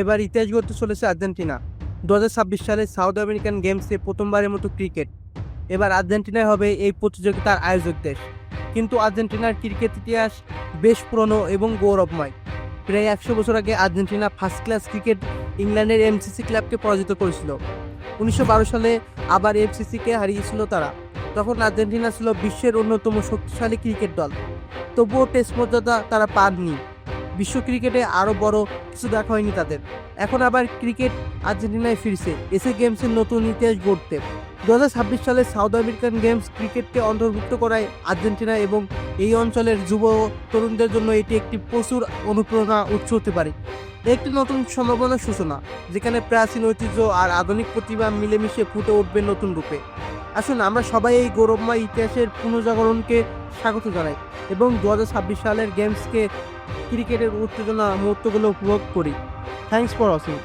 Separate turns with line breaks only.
এবার ইতিহাস গড়তে চলেছে আর্জেন্টিনা। দু হাজার ছাব্বিশ সালে সাউথ আমেরিকান গেমসে প্রথমবারের মতো ক্রিকেট। এবার আর্জেন্টিনায় হবে এই প্রতিযোগিতার আয়োজক দেশ। কিন্তু আর্জেন্টিনার ক্রিকেট ইতিহাস বেশ পুরনো এবং গৌরবময়। প্রায় একশো বছর আগে আর্জেন্টিনা ফার্স্ট ক্লাস ক্রিকেট ইংল্যান্ডের এমসিসি ক্লাবকে পরাজিত করেছিল। উনিশশো বারো সালে আবার এমসিসিকে হারিয়েছিল তারা। তখন আর্জেন্টিনা ছিল বিশ্বের অন্যতম শক্তিশালী ক্রিকেট দল। তবুও টেস্ট মর্যাদা তারা পাননি। বিশ্ব ক্রিকেটে আরও বড় কিছু দেখা হয়নি তাদের। এখন আবার ক্রিকেট আর্জেন্টিনায় ফিরছে, এসে গেমসের নতুন ইতিহাস গড়তে। দু হাজার ছাব্বিশ সালে সাউথ আমেরিকান গেমস ক্রিকেটকে অন্তর্ভুক্ত করায় আর্জেন্টিনা এবং এই অঞ্চলের যুব তরুণদের জন্য এটি একটি প্রচুর অনুপ্রেরণা উৎস হতে পারে। একটি নতুন সম্ভাবনার সূচনা, যেখানে প্রাচীন ঐতিহ্য আর আধুনিক প্রতিভা মিলেমিশে ফুটে উঠবে নতুন রূপে। আসুন, আমরা সবাই এই গৌরবময় ইতিহাসের পুনর্জাগরণকে স্বাগত জানাই এবং দু হাজার ছাব্বিশ সালের গেমসকে ক্রিকেটের উত্তেজনা মুহূর্তগুলো উপভোগ করি। Thanks for watching